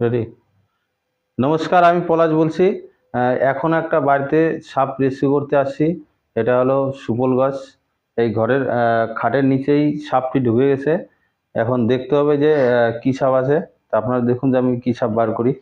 Ready নমস্কার, আমি পলাশ বলছি। এখন একটা বাড়িতে সাপ রেস্কিউ করতে আসছি। এটা হলো সুপল গাছ। এই ঘরের খাটের নিচেই সাপটি ঢুকে গেছে। এখন দেখতে হবে যে কী সাপ আছে। তা আপনারা দেখুন যে আমি কী সাপ বার করি।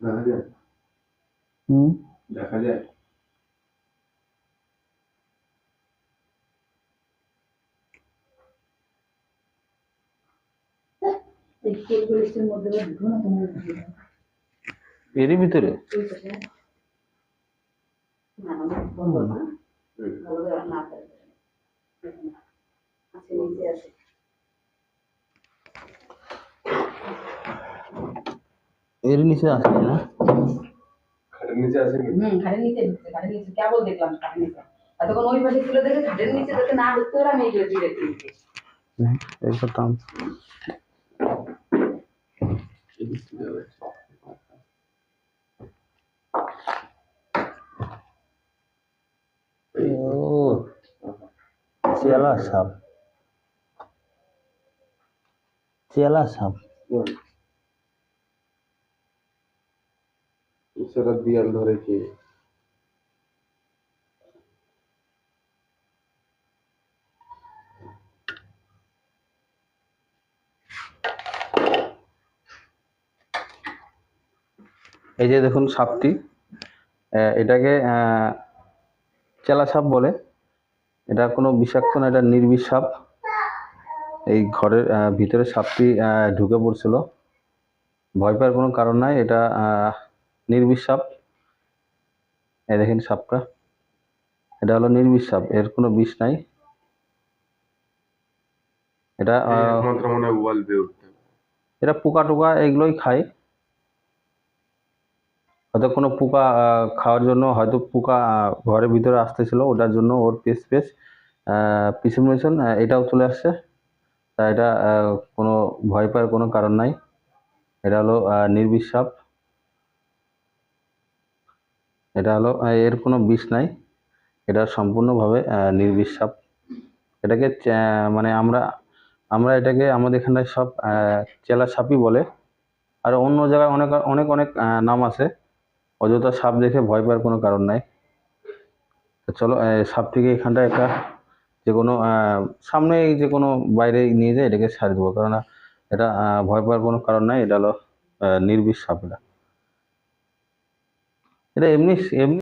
দেখা যায়? হুম? দেখা যায়? মধ্যে ঢুকো না তোমার এরই ভিতরে? না না বলব না। ভালো করে না আছে নিচে আছে এর নিচে আছে না খাটের নিচে আছে কি হুম ঘাড়ের নিচে ঢুকছে ঘাড়ের নিচে কেবল দেখলাম ঘাড়ের নিচে এতক্ষণ ওই পাশে ছিল দেখে ঘাড়ের নিচে যাতে না ঢুকতে পারে আমি এইগুলো দিয়ে রেখে দিয়েছি এই করতাম ও চেলা সাপ চেলা সেটা দিয়াল ধরে কি এই যে দেখুন সাপটি এটাকে চেলা সাপ বলে। এটা কোনো বিষাক্ত না, এটা নির্বিষ সাপ। এই ঘরের ভিতরে সাপটি ঢুকে পড়ছিল। ভয় পাওয়ার কোনো কারণ নাই, এটা নির্বিষ সাপ এই দেখেন সাপটা। এটা হলো নির্বিষ সাপ এর কোনো বিষ নাই। এটা হবে। পোকা টোকা এগুলোই খায়। হয়তো কোনো পোকা খাওয়ার জন্য হয়তো পোকা ঘরের ভিতরে আসতেছিল ওটার জন্য ওর পেস পেস পিসিমিনেশন এটাও চলে আসছে। তা এটা কোনো ভয় পাওয়ার কোনো কারণ নাই। এটা হলো নির্বিষ সাপ এটা হলো এর কোনো বিষ নাই। এটা সম্পূর্ণভাবে নির্বিষ সাপ এটাকে মানে আমরা আমরা এটাকে আমাদের এখানে সব চেলা সাপই বলে। আর অন্য জায়গায় অনেক অনেক অনেক নাম আছে। অযথা সাপ দেখে ভয় পাওয়ার কোনো কারণ নাই। চলো সাপটিকে এখানটায় একটা যে কোনো সামনে যে কোনো বাইরে নিয়ে যায়, এটাকে ছাড় দেবো। কারণ এটা ভয় পাওয়ার কোনো কারণ নাই। এটা হলো নির্বিষ সাপ এটা। এটা এমনি এমনি